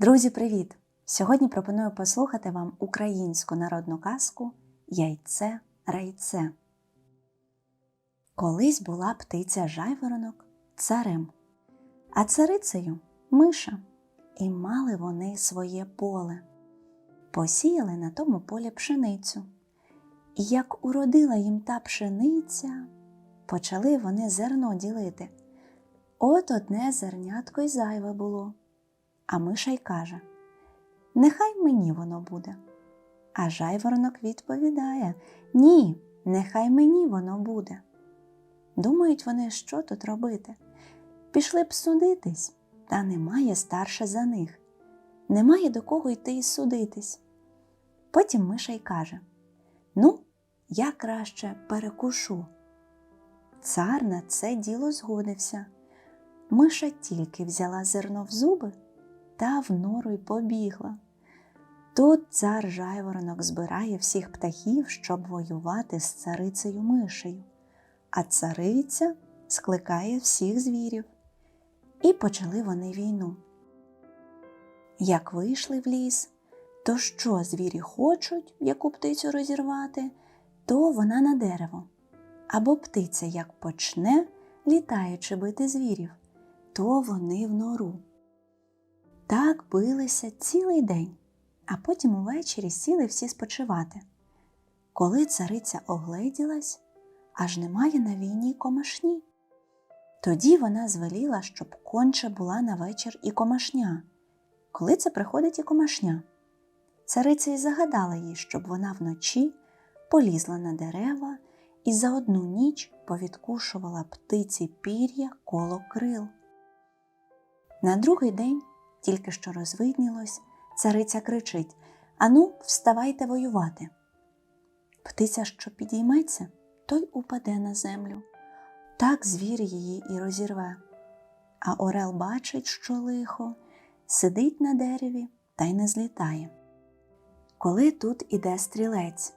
Друзі, привіт! Сьогодні пропоную послухати вам українську народну казку Яйце райце. Колись була птиця жайворонок царем, а царицею миша, і мали вони своє поле. Посіяли на тому полі пшеницю. І як уродила їм та пшениця, почали вони зерно ділити. От одне зернятко й зайве було. А миша й каже Нехай мені воно буде. А жайворонок відповідає Ні, нехай мені воно буде. Думають вони, що тут робити. Пішли б судитись, та немає старше за них. Немає до кого йти і судитись. Потім миша й каже Ну, я краще перекушу. Цар на це діло згодився. Миша тільки взяла зерно в зуби та в нору й побігла. Тут цар жайворонок збирає всіх птахів, щоб воювати з царицею мишею, а цариця скликає всіх звірів. І почали вони війну. Як вийшли в ліс, то що звірі хочуть яку птицю розірвати, то вона на дерево. Або птиця як почне, літаючи бити звірів, то вони в нору. Так билися цілий день, а потім увечері сіли всі спочивати. Коли цариця огледілась, аж немає на війні комашні. Тоді вона звеліла, щоб конче була на вечір і комашня. Коли це приходить і комашня. Цариця й загадала їй, щоб вона вночі полізла на дерева і за одну ніч повідкушувала птиці пір'я коло крил. На другий день тільки що розвиднілось, цариця кричить Ану, вставайте воювати. Птиця, що підійметься, той упаде на землю. Так звір її і розірве. А Орел бачить, що лихо, сидить на дереві та й не злітає. Коли тут іде стрілець,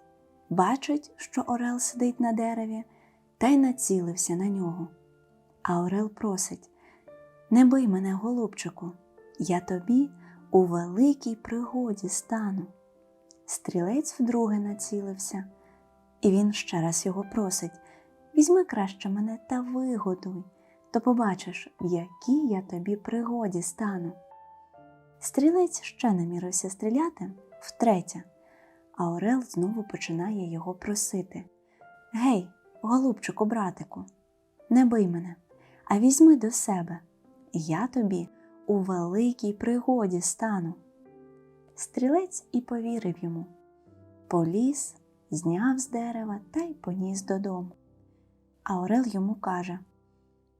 бачить, що Орел сидить на дереві, та й націлився на нього. А Орел просить Не бий мене, голубчику, я тобі у великій пригоді стану. Стрілець вдруге націлився, і він ще раз його просить візьми краще мене та вигодуй, то побачиш, в якій я тобі пригоді стану. Стрілець ще намірився стріляти втретє, а Орел знову починає його просити Гей, голубчику, братику, не бий мене, а візьми до себе, і я тобі у великій пригоді стану. Стрілець і повірив йому. Поліз, зняв з дерева та й поніс додому. А Орел йому каже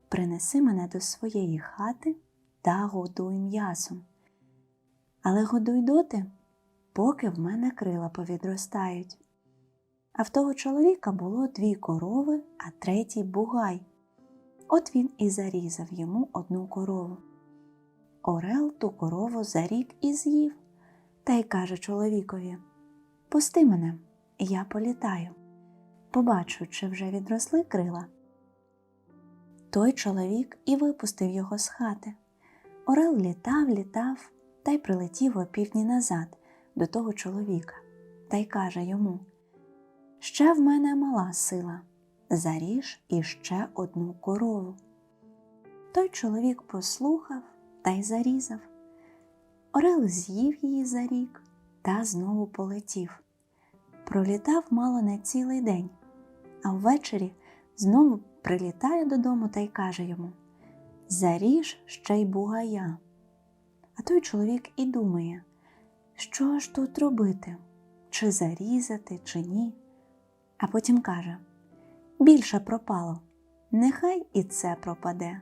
Принеси мене до своєї хати та годуй м'ясом. Але годуй доти, поки в мене крила повідростають. А в того чоловіка було дві корови, а третій бугай. От він і зарізав йому одну корову. Орел ту корову за рік і з'їв, та й каже чоловікові Пусти мене, я політаю. Побачу, чи вже відросли крила. Той чоловік і випустив його з хати. Орел літав, літав та й прилетів опівдні назад до того чоловіка та й каже йому Ще в мене мала сила, заріж іще одну корову. Той чоловік послухав та й зарізав. Орел з'їв її за рік та знову полетів. Пролітав мало не цілий день, а ввечері знову прилітає додому та й каже йому Заріж ще й бугая. А той чоловік і думає, що ж тут робити, чи зарізати, чи ні. А потім каже Більше пропало, нехай і це пропаде.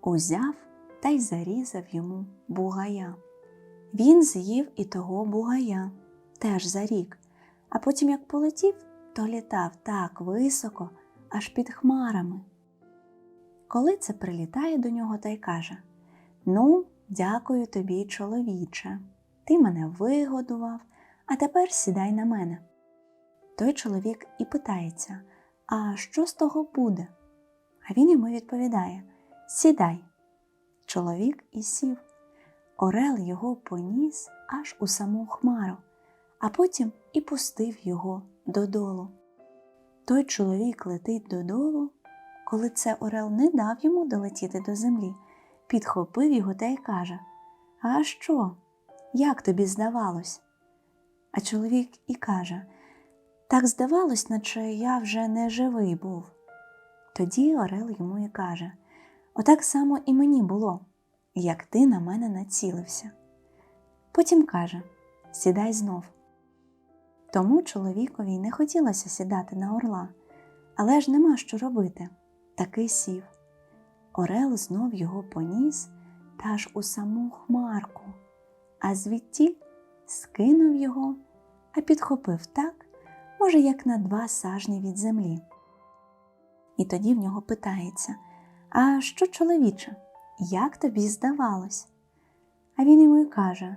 Узяв та й зарізав йому бугая. Він з'їв і того бугая теж за рік, а потім, як полетів, то літав так високо, аж під хмарами. Коли це прилітає до нього та й каже Ну, дякую тобі, чоловіче, ти мене вигодував, а тепер сідай на мене. Той чоловік і питається А що з того буде? А він йому відповідає Сідай. Чоловік і сів. Орел його поніс аж у саму хмару, а потім і пустив його додолу. Той чоловік летить додолу, коли це Орел не дав йому долетіти до землі, підхопив його та й каже: А що? Як тобі здавалось? А чоловік і каже: Так здавалось, наче я вже не живий був. Тоді Орел йому і каже: Отак само і мені було, як ти на мене націлився. Потім каже: Сідай знов. Тому чоловікові не хотілося сідати на орла, але ж нема що робити. Таки сів. Орел знов його поніс та аж у саму хмарку, а звідтіль скинув його, а підхопив так, може, як на два сажні від землі. І тоді в нього питається: А що, чоловіче, як тобі здавалось? А він йому й каже: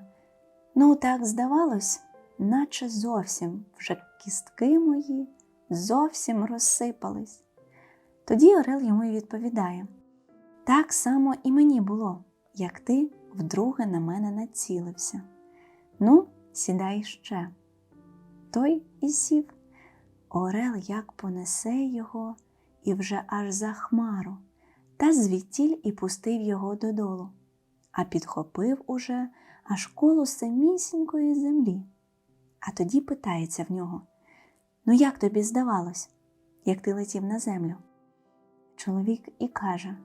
Ну, так здавалось, наче зовсім вже кістки мої зовсім розсипались. Тоді Орел йому й відповідає: Так само і мені було, як ти вдруге на мене націлився. Ну, сідай ще. Той і сів. Орел як понесе його і вже аж за хмару, та звідтіль і пустив його додолу, а підхопив уже аж коло самісінької землі. А тоді питається в нього: Ну, як тобі здавалось, як ти летів на землю? Чоловік і каже: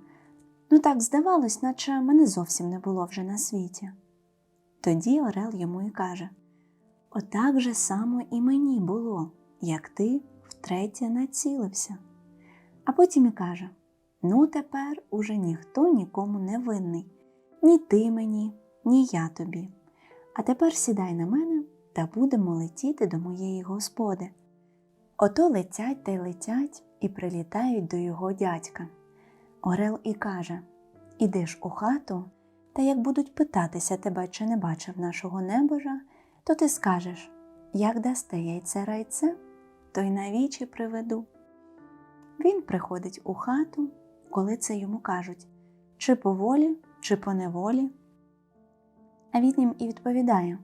Ну, так здавалось, наче мене зовсім не було вже на світі. Тоді Орел йому і каже: Отак же само і мені було, як ти втретє націлився. А потім і каже: Ну, тепер уже ніхто нікому не винний, ні ти мені, ні я тобі. А тепер сідай на мене та будемо летіти до моєї господи. Ото летять та й летять і прилітають до його дядька. Орел і каже: Ідеш у хату, та як будуть питатися тебе, чи не бачив нашого небожа, то ти скажеш, як дасте яйце райце, то й навічі приведу. Він приходить у хату, коли це йому кажуть, чи по волі, чи по неволі. А він їм і відповідає: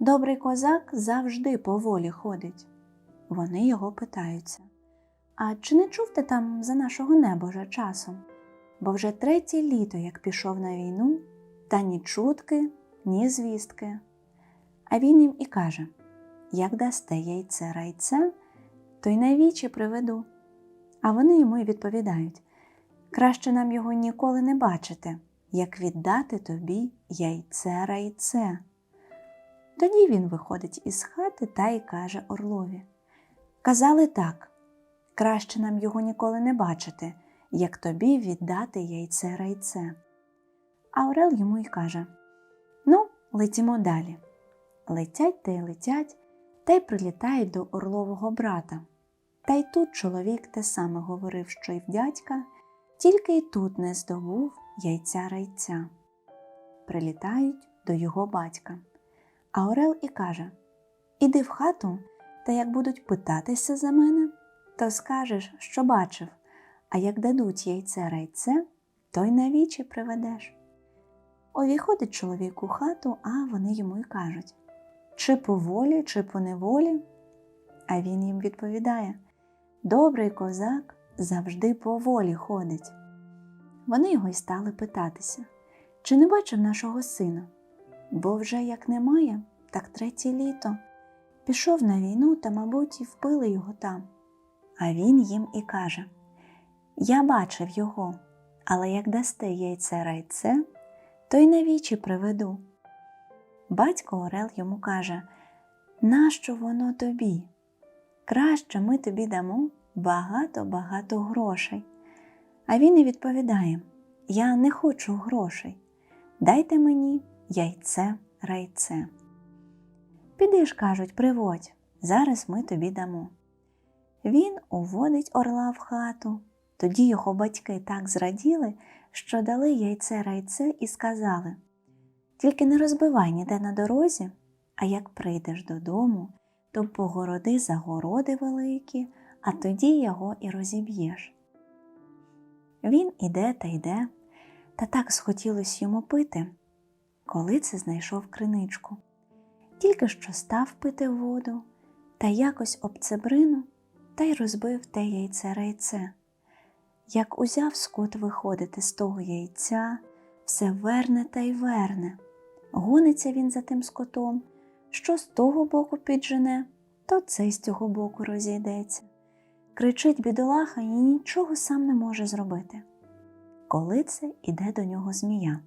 Добрий козак завжди по волі ходить. Вони його питаються: А чи не чув ти там за нашого небожа часом? Бо вже третє літо, як пішов на війну, та ні чутки, ні звістки. А він їм і каже: Як дасте яйце райце, то й навічі приведу. А вони йому й відповідають: Краще нам його ніколи не бачити, як віддати тобі яйце райце. Тоді він виходить із хати та й каже Орлові: Казали так, краще нам його ніколи не бачити, як тобі віддати яйце райце. А Орел йому й каже: Ну, летімо далі. Летять та й летять, та й прилітають до орлового брата. Та й тут чоловік те саме говорив, що й в дядька, тільки й тут не здобув яйця райця. Прилітають до його батька. А Орел і каже: Іди в хату, та як будуть питатися за мене, то скажеш, що бачив, а як дадуть яйце райце, то й навічі приведеш. Увіходить чоловік у хату, а вони йому й кажуть чи по волі, чи по неволі. А він їм відповідає Добрий козак завжди по волі ходить. Вони його й стали питатися, чи не бачив нашого сина, бо вже як немає, так третє літо. Пішов на війну та, мабуть, і впили його там. А він їм і каже Я бачив його, але як дасте яйце райце, то й навічі приведу. Батько Орел йому каже Нащо воно тобі? Краще ми тобі дамо багато-багато грошей. А він і відповідає Я не хочу грошей. Дайте мені яйце райце. Піди ж, кажуть, приводь, зараз ми тобі дамо. Він уводить орла в хату. Тоді його батьки так зраділи, що дали яйце райце і сказали Тільки не розбивай ніде на дорозі, а як прийдеш додому, то погороди загороди великі, а тоді його і розіб'єш. Він іде та йде, та так схотілось йому пити, коли це знайшов криничку. Тільки що став пити воду, та якось об цебрину та й розбив те яйце райце. Як узяв скот виходити з того яйця, все верне та й верне. Гониться він за тим скотом, що з того боку піджене, то цей з цього боку розійдеться. Кричить бідолаха і нічого сам не може зробити. Коли це іде до нього змія,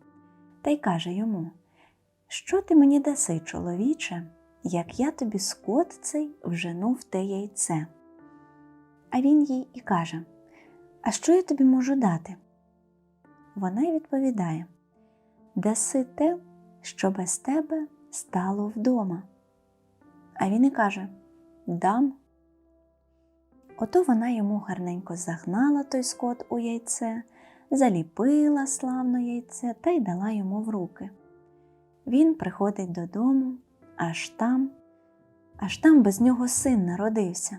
та й каже йому: Що ти мені даси, чоловіче, як я тобі скот цей вжену в те яйце? А він їй і каже: А що я тобі можу дати? Вона й відповідає: Даси те, що без тебе стало вдома. А він і каже: Дам. Ото вона йому гарненько загнала той скот у яйце, заліпила славно яйце та й дала йому в руки. Він приходить додому, аж там, аж там без нього син народився.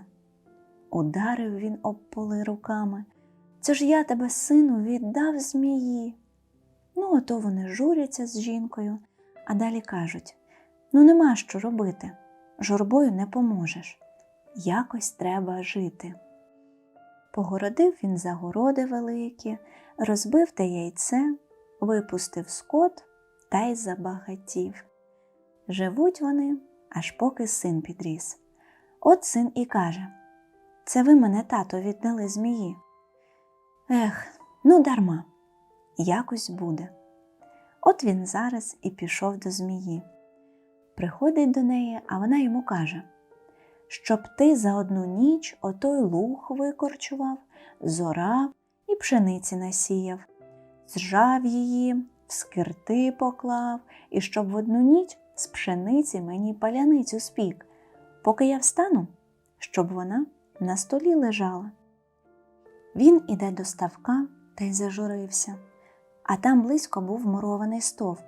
Ударив він об поли руками. Це ж я тебе, сину, віддав змії. Ну, ото вони журяться з жінкою, а далі кажуть: ну, нема що робити, журбою не поможеш. Якось треба жити. Погородив він загороди великі, розбив те яйце, випустив скот та й забагатів. Живуть вони, аж поки син підріс. От син і каже: Це ви мене, тато, віддали змії. Ех, ну дарма, якось буде. От він зараз і пішов до змії. Приходить до неї, а вона йому каже, щоб ти за одну ніч отой луг викорчував, зорав і пшениці насіяв, зжав її, в скирти поклав, і щоб в одну ніч з пшениці мені паляницю спік, поки я встану, щоб вона на столі лежала. Він іде до ставка та й зажурився, а там близько був мурований стовп,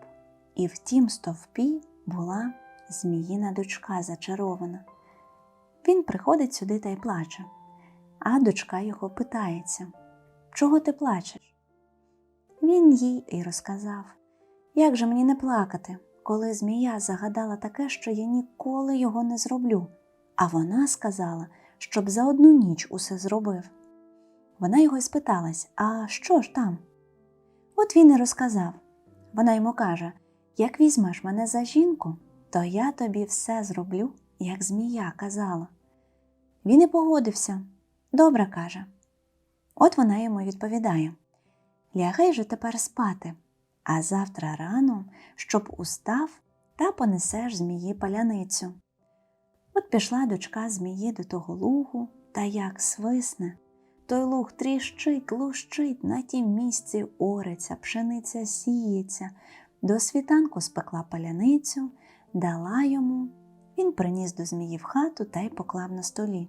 і в тім стовпі була зміїна дочка зачарована. Він приходить сюди та й плаче, а дочка його питається Чого ти плачеш? Він їй і розказав, як же мені не плакати, коли змія загадала таке, що я ніколи його не зроблю, а вона сказала, щоб за одну ніч усе зробив. Вона його й спиталась, а що ж там? От він і розказав. Вона йому каже: Як візьмеш мене за жінку, то я тобі все зроблю, як змія казала. Він і погодився. Добре каже. От вона йому відповідає: Лягай же тепер спати, а завтра рано, щоб устав та понесеш змії паляницю. От пішла дочка змії до того лугу, та як свисне. Той луг тріщить, лущить, на тім місці ориться, пшениця сіється, до світанку спекла паляницю, дала йому, він приніс до змії в хату та й поклав на столі.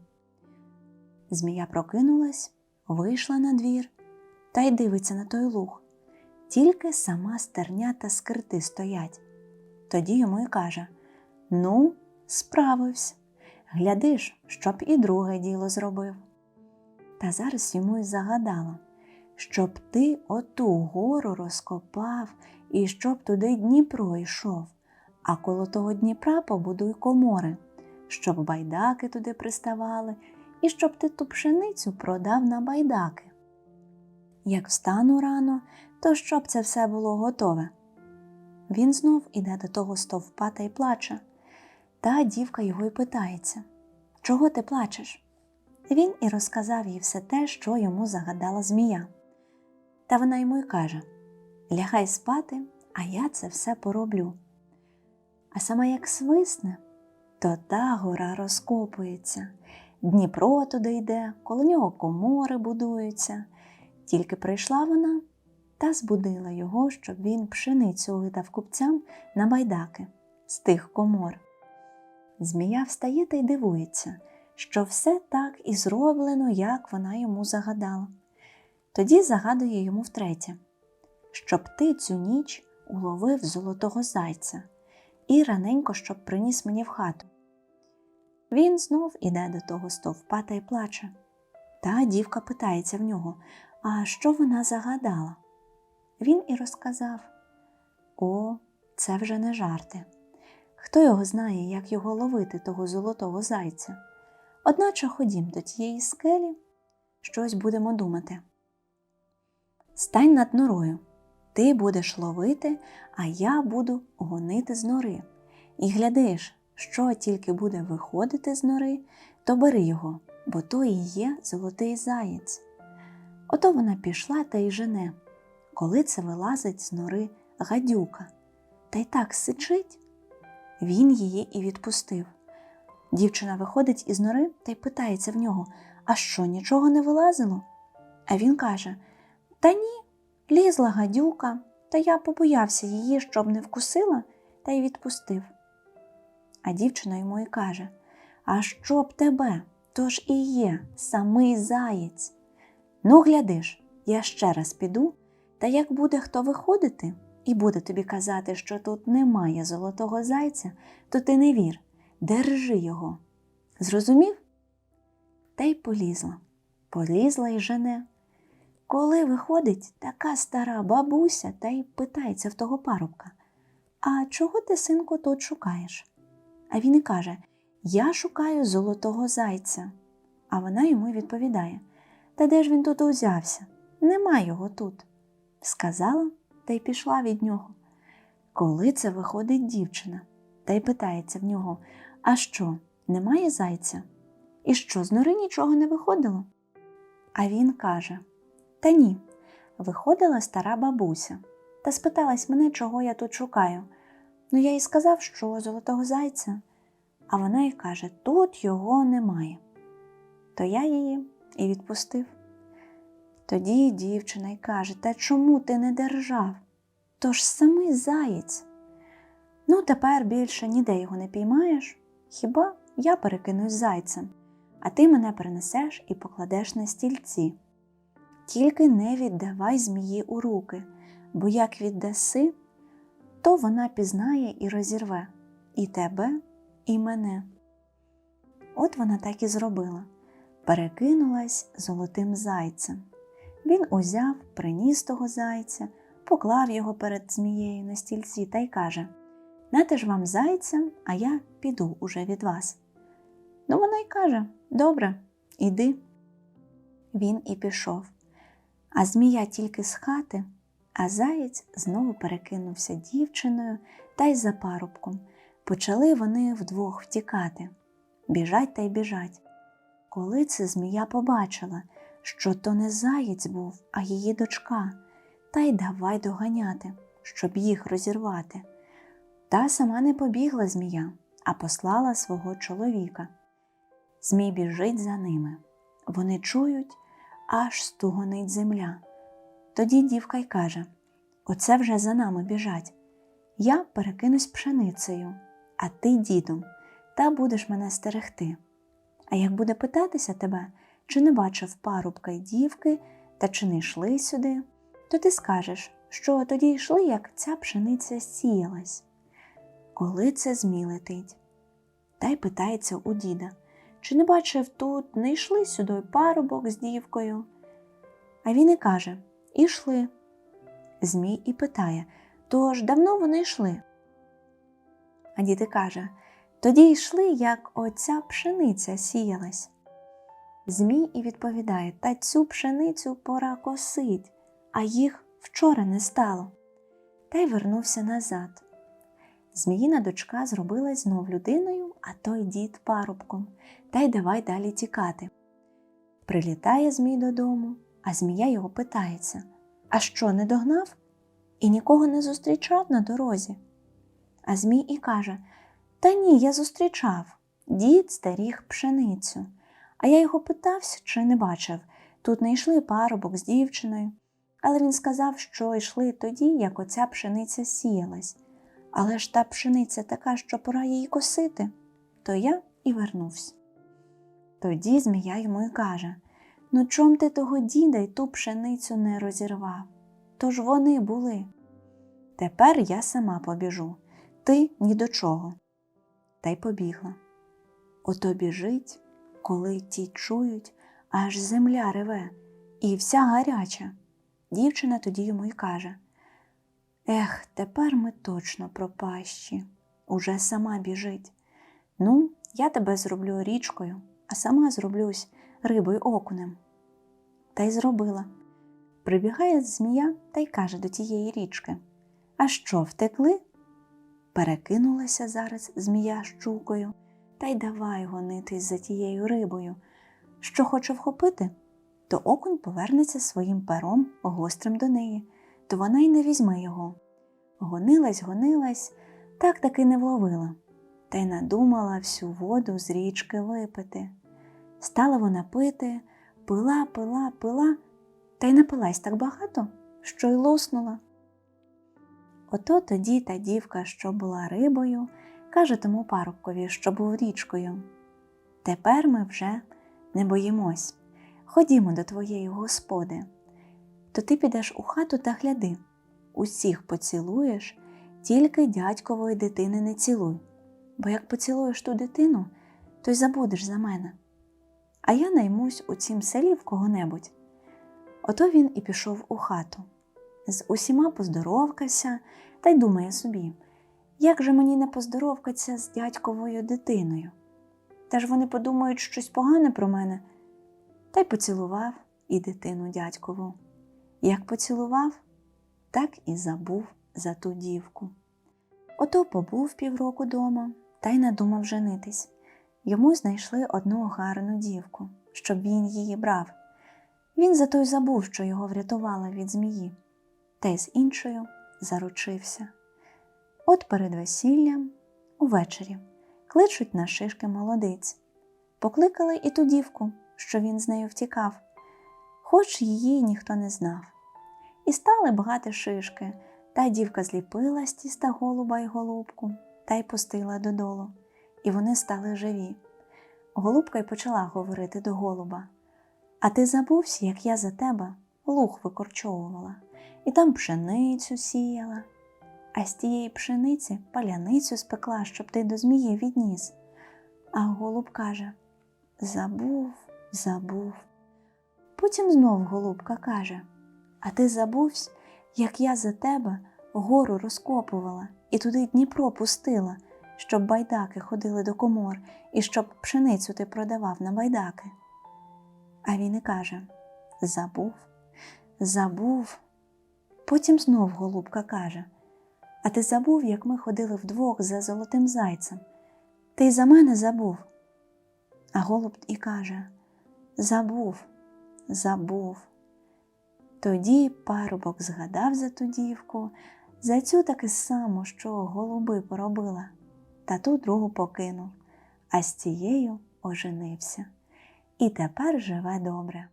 Змія прокинулась, вийшла на двір та й дивиться на той луг. Тільки сама стерня та скирти стоять. Тоді йому й каже Ну, справився. Глядиш, щоб і друге діло зробив. Та зараз йому й загадала, щоб ти оту гору розкопав і щоб туди Дніпро йшов, а коло того Дніпра побудуй комори, щоб байдаки туди приставали, і щоб ти ту пшеницю продав на байдаки. Як встану рано, то щоб це все було готове. Він знов іде до того стовпа та й плаче. Та дівка його й питається Чого ти плачеш? Він і розказав їй все те, що йому загадала змія. Та вона йому й каже Лягай спати, а я це все пороблю. А сама як свисне, то та гора розкопується, Дніпро туди йде, коло нього комори будуються. Тільки прийшла вона та збудила його, щоб він пшеницю видав купцям на байдаки з тих комор. Змія встає та й дивується, що все так і зроблено, як вона йому загадала. Тоді загадує йому втретє, щоб ти цю ніч уловив золотого зайця і раненько щоб приніс мені в хату. Він знов іде до того стовпа та й плаче. Та дівка питається в нього, а що вона загадала? Він і розказав О, це вже не жарти. Хто його знає, як його ловити, того золотого зайця? Одначе ходім до тієї скелі, щось будемо думати. Стань над норою. Ти будеш ловити, а я буду гонити з нори. І глядиш, що тільки буде виходити з нори, то бери його, бо то і є золотий заєць. Ото вона пішла та й жене, коли це вилазить з нори гадюка, та й так сичить. Він її і відпустив. Дівчина виходить із нори та й питається в нього, а що, нічого не вилазило? А він каже: Та ні, лізла гадюка, та я побоявся її, щоб не вкусила, та й відпустив. А дівчина йому і каже: А щоб тебе, то ж і є самий заєць. Ну, глядиш, я ще раз піду, та як буде хто виходити і буде тобі казати, що тут немає золотого зайця, то ти не вір, держи його. Зрозумів? Та й полізла, полізла й жене. Коли виходить така стара бабуся та й питається в того парубка, а чого ти, синку, тут шукаєш? А він і каже: Я шукаю золотого зайця. А вона йому відповідає: Та де ж він тут узявся? Нема його тут. Сказала та й пішла від нього. Коли це виходить дівчина та й питається в нього: А що, немає зайця? І що, з нори нічого не виходило? А він каже: Та ні, виходила стара бабуся та спиталась мене, чого я тут шукаю. Ну я їй сказав, що золотого зайця, а вона й каже: тут його немає. То я її і відпустив. Тоді дівчина й каже: Та чому ти не держав? То ж самий заєць. Ну, тепер більше ніде його не піймаєш. Хіба я перекинусь зайцем, а ти мене перенесеш і покладеш на стільці. Тільки не віддавай змії у руки, бо як віддаси, то вона пізнає і розірве і тебе, і мене. От вона так і зробила перекинулась золотим зайцем. Він узяв, приніс того зайця, поклав його перед змією на стільці та й каже Нате ж вам зайця, а я піду уже від вас. Ну, вона й каже Добре, іди. Він і пішов. А змія тільки з хати, а заєць знову перекинувся дівчиною та й за парубком. Почали вони вдвох втікати. Біжать та й біжать. Коли це змія побачила, що то не заєць був, а її дочка, та й давай доганяти, щоб їх розірвати. Та сама не побігла змія, а послала свого чоловіка. Змій біжить за ними. Вони чують, аж стугонить земля. Тоді дівка й каже: Оце вже за нами біжать. Я перекинусь пшеницею, а ти дідом, та будеш мене стерегти. А як буде питатися тебе, чи не бачив парубка й дівки, та чи не йшли сюди, то ти скажеш, що тоді йшли, як ця пшениця сіялась. Коли це змій летить? Та й питається у діда, чи не бачив тут, не йшли сюди парубок з дівкою? А він і каже Ішли. Змій і питає Тож давно вони йшли. А дід і каже Тоді йшли, як оця пшениця сіялась. Змій і відповідає Та цю пшеницю пора косить, а їх вчора не стало. Та й вернувся назад. Зміїна дочка зробилась знов людиною, а той дід парубком, та й давай далі тікати. Прилітає Змій додому, а змія його питається А що, не догнав? І нікого не зустрічав на дорозі. А Змій і каже Та ні, я зустрічав. Дід старіг пшеницю. А я його питався, чи не бачив. Тут не йшли парубок з дівчиною. Але він сказав, що йшли тоді, як оця пшениця сіялась. Але ж та пшениця така, що пора її косити, то я і вернувся. Тоді змія йому й каже Ну, чом ти того діда й ту пшеницю не розірвав? Тож вони були. Тепер я сама побіжу, ти ні до чого. Та й побігла. Ото біжить, коли ті чують, аж земля реве, і вся гаряча. Дівчина тоді йому й каже Ех, тепер ми точно пропащі. Уже сама біжить. Ну, я тебе зроблю річкою, а сама зроблюсь рибою окунем. Та й зробила. Прибігає змія та й каже до тієї річки: А що, втекли? Перекинулася зараз змія щукою та й давай гонитись за тією рибою. Що хоче вхопити, то окунь повернеться своїм пером гострим до неї, то вона й не візьме його. Гонилась, гонилась, так таки не вловила, та й надумала всю воду з річки випити. Стала вона пити, пила, пила, пила, та й напилась так багато, що й луснула. Ото тоді та дівка, що була рибою, каже тому парубкові, що був річкою. Тепер ми вже не боїмось. Ходімо до твоєї господи. То ти підеш у хату та гляди, усіх поцілуєш, тільки дядькової дитини не цілуй, бо як поцілуєш ту дитину, то й забудеш за мене. А я наймусь у цім селі в кого-небудь. Ото він і пішов у хату. З усіма поздоровкався та й думає собі, як же мені не поздоровкаться з дядьковою дитиною? Та ж вони подумають щось погане про мене. Та й поцілував і дитину дядькову. Як поцілував, так і забув за ту дівку. Ото побув півроку дома та й надумав женитись. Йому знайшли одну гарну дівку, щоб він її брав. Він зато й забув, що його врятувала від змії, та й з іншою заручився. От перед весіллям, увечері, кличуть на шишки молодиць. Покликали і ту дівку, що він з нею втікав, хоч її ніхто не знав. І стали багати шишки, та дівка зліпила з тіста голуба й голубку та й пустила додолу, і вони стали живі. Голубка й почала говорити до голуба. А ти забувся, як я за тебе луг викорчовувала, і там пшеницю сіяла, а з тієї пшениці паляницю спекла, щоб ти до змії відніс. А голуб каже Забув, забув. Потім знов голубка каже А ти забувсь, як я за тебе гору розкопувала і туди Дніпро пустила, щоб байдаки ходили до комор і щоб пшеницю ти продавав на байдаки. А він і каже Забув, забув. Потім знов голубка каже А ти забув, як ми ходили вдвох за золотим зайцем? Ти й за мене забув. А голуб і каже Забув, забув. Тоді парубок згадав за ту дівку, за цю таки саму, що голуби поробила, та ту другу покинув, а з цією оженився. І тепер живе добре.